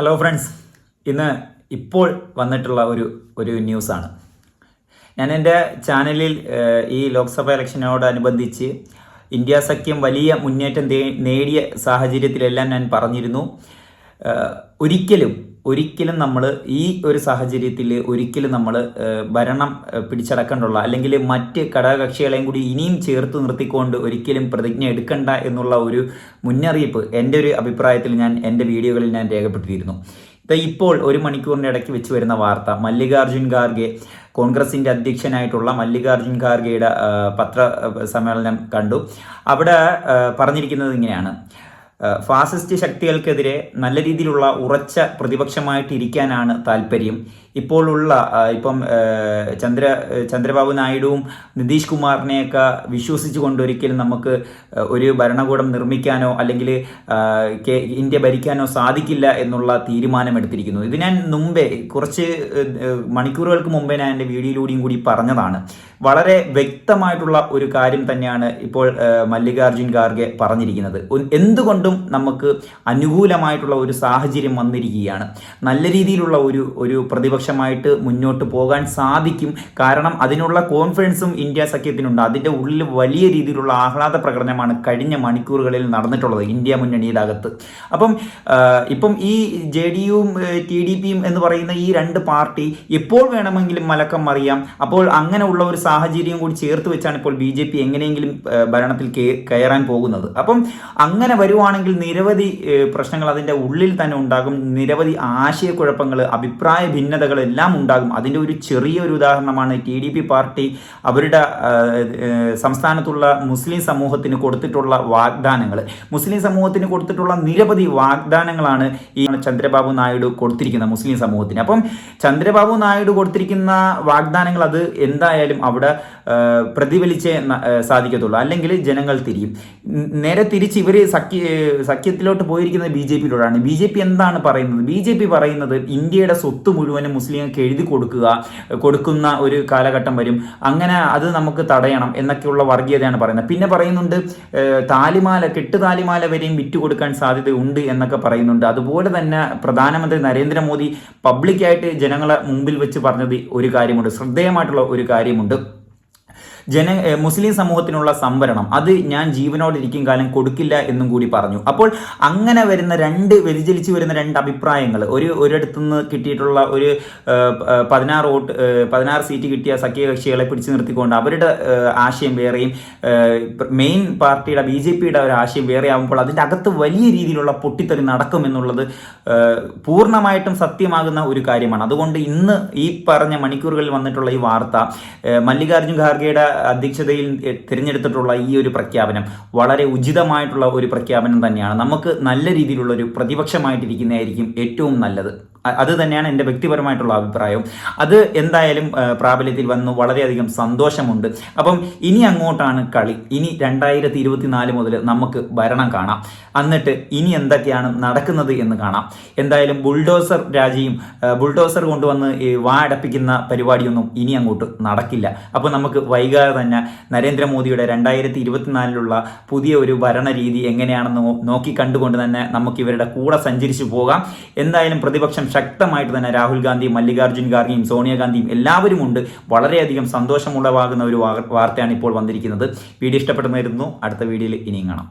Hello friends ഇന്ന് ഇപ്പോൾ വന്നിട്ടുള്ള ഒരു ഒരു ന്യൂസാണ് ഞാൻ എന്റെ ചാനലിൽ ഈ ലോക്സഭ ഇലക്ഷനോടനുബന്ധിച്ച് ഇന്ത്യ സഖ്യം വലിയ മുന്നേറ്റം നേടിയ സാഹചര്യത്തിലെല്ലാം ഞാൻ പറഞ്ഞിരുന്നു. ഒരിക്കലും ഒരിക്കലും നമ്മൾ ഈ ഒരു സാഹചര്യത്തിൽ ഒരിക്കലും നമ്മൾ ഭരണം പിടിച്ചടക്കേണ്ടുള്ള അല്ലെങ്കിൽ മറ്റ് ഘടകകക്ഷികളെയും കൂടി ഇനിയും ചേർത്ത് നിർത്തിക്കൊണ്ട് ഒരിക്കലും പ്രതിജ്ഞ എടുക്കണ്ട എന്നുള്ള ഒരു മുന്നറിയിപ്പ് എന്റെ ഒരു അഭിപ്രായത്തിൽ ഞാൻ എന്റെ വീഡിയോകളിൽ ഞാൻ രേഖപ്പെട്ടിരുന്നു ഇപ്പോൾ ഒരു മണിക്കൂറിന്റെ ഇടയ്ക്ക് വെച്ച് വരുന്ന വാർത്ത. മല്ലികാർജുൻ ഖാർഗെ കോൺഗ്രസിന്റെ അധ്യക്ഷനായിട്ടുള്ള മല്ലികാർജുൻ ഖാർഗെയുടെ പത്ര സമ്മേളനം കണ്ടു. അവിടെ പറഞ്ഞിരിക്കുന്നത് ഇങ്ങനെയാണ്. ഫാസിസ്റ്റ് ശക്തികൾക്കെതിരെ നല്ല രീതിയിലുള്ള ഉറച്ച പ്രതിപക്ഷമായിട്ട് ഇരിക്കാനാണ് താല്പര്യം. ഇപ്പോഴുള്ള ഇപ്പം ചന്ദ്ര ചന്ദ്രബാബു നായിഡുവും നിതീഷ് കുമാറിനെയൊക്കെ വിശ്വസിച്ചുകൊണ്ട് ഒരിക്കലും നമുക്ക് ഒരു ഭരണകൂടം നിർമ്മിക്കാനോ അല്ലെങ്കിൽ ഇന്ത്യ ഭരിക്കാനോ സാധിക്കില്ല എന്നുള്ള തീരുമാനം എടുത്തിരിക്കുന്നു ഇത് ഞാൻ മുമ്പേ കുറച്ച് മണിക്കൂറുകൾക്ക് മുമ്പേ ഞാൻ എന്റെ വീഡിയോയിലൂടെയും കൂടി പറഞ്ഞതാണ്. വളരെ വ്യക്തമായിട്ടുള്ള ഒരു കാര്യം തന്നെയാണ് ഇപ്പോൾ മല്ലികാർജുൻ ഖാർഗെ പറഞ്ഞിരിക്കുന്നത്. എന്തുകൊണ്ടും നമുക്ക് അനുകൂലമായിട്ടുള്ള ഒരു സാഹചര്യം വന്നിരിക്കുകയാണ്. നല്ല രീതിയിലുള്ള ഒരു ഒരു പ്രതിപക്ഷമായിട്ട് മുന്നോട്ട് പോകാൻ സാധിക്കും. കാരണം അതിനുള്ള കോൺഫിഡൻസും ഇന്ത്യ സഖ്യത്തിനുണ്ട്. അതിന്റെ ഉള്ളിൽ വലിയ രീതിയിലുള്ള ആഹ്ലാദ പ്രകടനമാണ് കഴിഞ്ഞ മണിക്കൂറുകളിൽ നടന്നിട്ടുള്ളത് ഇന്ത്യ മുന്നണിയുടെ അകത്ത്. അപ്പം ഇപ്പം ഈ ജെ ഡി യുവും ടി ഡി പിയും എന്ന് പറയുന്ന ഈ രണ്ട് പാർട്ടി എപ്പോൾ വേണമെങ്കിലും മലക്കം മറിയാം. അപ്പോൾ അങ്ങനെയുള്ള ഒരു സാഹചര്യം കൂടി ചേർത്ത് വെച്ചാണ് ഇപ്പോൾ ബി ജെ പി എങ്ങനെയെങ്കിലും ഭരണത്തിൽ കയറാൻ പോകുന്നത്. അപ്പം അങ്ങനെ വരുവാണെങ്കിൽ നിരവധി പ്രശ്നങ്ങൾ അതിന്റെ ഉള്ളിൽ തന്നെ ഉണ്ടാകും. നിരവധി ആശയക്കുഴപ്പങ്ങൾ അഭിപ്രായ ഭിന്നതകൾ എല്ലാം ഉണ്ടാകും. അതിന്റെ ഒരു ചെറിയ ഒരു ഉദാഹരണമാണ് ടി ഡി പി പാർട്ടി അവരുടെ സംസ്ഥാനത്തുള്ള മുസ്ലിം സമൂഹത്തിന് കൊടുത്തിട്ടുള്ള വാഗ്ദാനങ്ങൾ മുസ്ലിം സമൂഹത്തിന് കൊടുത്തിട്ടുള്ള നിരവധി വാഗ്ദാനങ്ങളാണ് ഈ ചന്ദ്രബാബു നായിഡു കൊടുത്തിരിക്കുന്നത് മുസ്ലിം സമൂഹത്തിന്. അപ്പം ചന്ദ്രബാബു നായിഡു കൊടുത്തിരിക്കുന്ന വാഗ്ദാനങ്ങൾ അത് എന്തായാലും അവിടെ പ്രതിഫലിച്ചേ സാധിക്കത്തുള്ളൂ. അല്ലെങ്കിൽ ജനങ്ങൾ തിരിയും. നേരെ തിരിച്ച് ഇവർ സഖ്യ സഖ്യത്തിലോട്ട് പോയിരിക്കുന്നത് ബി ജെ പിയിലോട്ടാണ് ബി ജെ പി എന്താണ് പറയുന്നത്? ബി ജെ പി പറയുന്നത് ഇന്ത്യയുടെ സ്വത്ത് മുഴുവനും മുസ്ലിങ്ങൾക്ക് എഴുതി കൊടുക്കുക കൊടുക്കുന്ന ഒരു കാലഘട്ടം വരും. അങ്ങനെ അത് നമുക്ക് തടയണം എന്നൊക്കെയുള്ള വർഗീയതയാണ് പറയുന്നത്. പിന്നെ പറയുന്നുണ്ട് താലിമാല കെട്ട് താലിമാല വരെയും സാധ്യത ഉണ്ട് എന്നൊക്കെ പറയുന്നുണ്ട്. അതുപോലെ തന്നെ പ്രധാനമന്ത്രി നരേന്ദ്രമോദി പബ്ലിക്കായിട്ട് ജനങ്ങളെ മുമ്പിൽ വെച്ച് പറഞ്ഞത് ഒരു കാര്യമുണ്ട് ശ്രദ്ധേയമായിട്ടുള്ള ഒരു കാര്യമുണ്ട്. ജന മുസ്ലിം സമൂഹത്തിനുള്ള സംവരണം. അത് ഞാൻ ജീവനോടിരിക്കും കാലം കൊടുക്കില്ല എന്നും കൂടി പറഞ്ഞു. അപ്പോൾ അങ്ങനെ വരുന്ന രണ്ട് വ്യതിചലിച്ച് വരുന്ന രണ്ട് അഭിപ്രായങ്ങൾ. ഒരു ഒരിടത്തുനിന്ന് കിട്ടിയിട്ടുള്ള ഒരു പതിനാറ് വോട്ട് പതിനാറ് സീറ്റ് കിട്ടിയ സഖ്യകക്ഷികളെ പിടിച്ചു നിർത്തിക്കൊണ്ട് അവരുടെ ആശയം വേറെയും മെയിൻ പാർട്ടിയുടെ ബി ജെ പിയുടെ ഒരു ആശയം വേറെ ആകുമ്പോൾ അതിന്റെ അകത്ത് വലിയ രീതിയിലുള്ള പൊട്ടിത്തെറി നടക്കുമെന്നുള്ളത് പൂർണമായിട്ടും സത്യമാകുന്ന ഒരു കാര്യമാണ്. അതുകൊണ്ട് ഇന്ന് ഈ പറഞ്ഞ മണിക്കൂറുകളിൽ വന്നിട്ടുള്ള ഈ വാർത്ത മല്ലികാർജുൻ ഖാർഗെയുടെ അധ്യക്ഷതയിൽ തിരഞ്ഞെടുത്തിട്ടുള്ള ഈ ഒരു പ്രഖ്യാപനം വളരെ ഉചിതമായിട്ടുള്ള ഒരു പ്രഖ്യാപനം തന്നെയാണ്. നമുക്ക് നല്ല രീതിയിലുള്ള ഒരു പ്രതിപക്ഷമായിട്ടിരിക്കുന്നതായിരിക്കും ഏറ്റവും നല്ലത്. അത് തന്നെയാണ് എന്റെ വ്യക്തിപരമായിട്ടുള്ള അഭിപ്രായം അത് എന്തായാലും പ്രാബല്യത്തിൽ വന്നു വളരെയധികം സന്തോഷമുണ്ട്. അപ്പം ഇനി അങ്ങോട്ടാണ് കളി. ഇനി രണ്ടായിരത്തി ഇരുപത്തിനാല് മുതൽ നമുക്ക് ഭരണം കാണാം. എന്നിട്ട് ഇനി എന്തൊക്കെയാണ് നടക്കുന്നത് എന്ന് കാണാം. എന്തായാലും ബുൾഡോസർ രാജിയും ബുൾഡോസർ കൊണ്ടുവന്ന് വാ അടപ്പിക്കുന്ന പരിപാടിയൊന്നും ഇനി അങ്ങോട്ട് നടക്കില്ല. അപ്പോൾ നമുക്ക് വൈകാതെ തന്നെ നരേന്ദ്രമോദിയുടെ രണ്ടായിരത്തി ഇരുപത്തിനാലിലുള്ള പുതിയ ഒരു ഭരണരീതി എങ്ങനെയാണെന്ന് നോക്കി കണ്ടുകൊണ്ട് തന്നെ നമുക്ക് ഇവരുടെ കൂടെ സഞ്ചരിച്ചു പോകാം. എന്തായാലും പ്രതിപക്ഷം ശക്തമായിട്ട് തന്നെ രാഹുൽ ഗാന്ധിയും മല്ലികാർജുൻ ഖാർഗെയും സോണിയാഗാന്ധിയും എല്ലാവരും ഉണ്ട്. വളരെയധികം സന്തോഷമുള്ളവാകുന്ന ഒരു വാർത്തയാണ് ഇപ്പോൾ വന്നിരിക്കുന്നത്. വീഡിയോ ഇഷ്ടപ്പെടുന്നതായിരുന്നു അടുത്ത വീഡിയോയിൽ ഇനിയും കാണാം.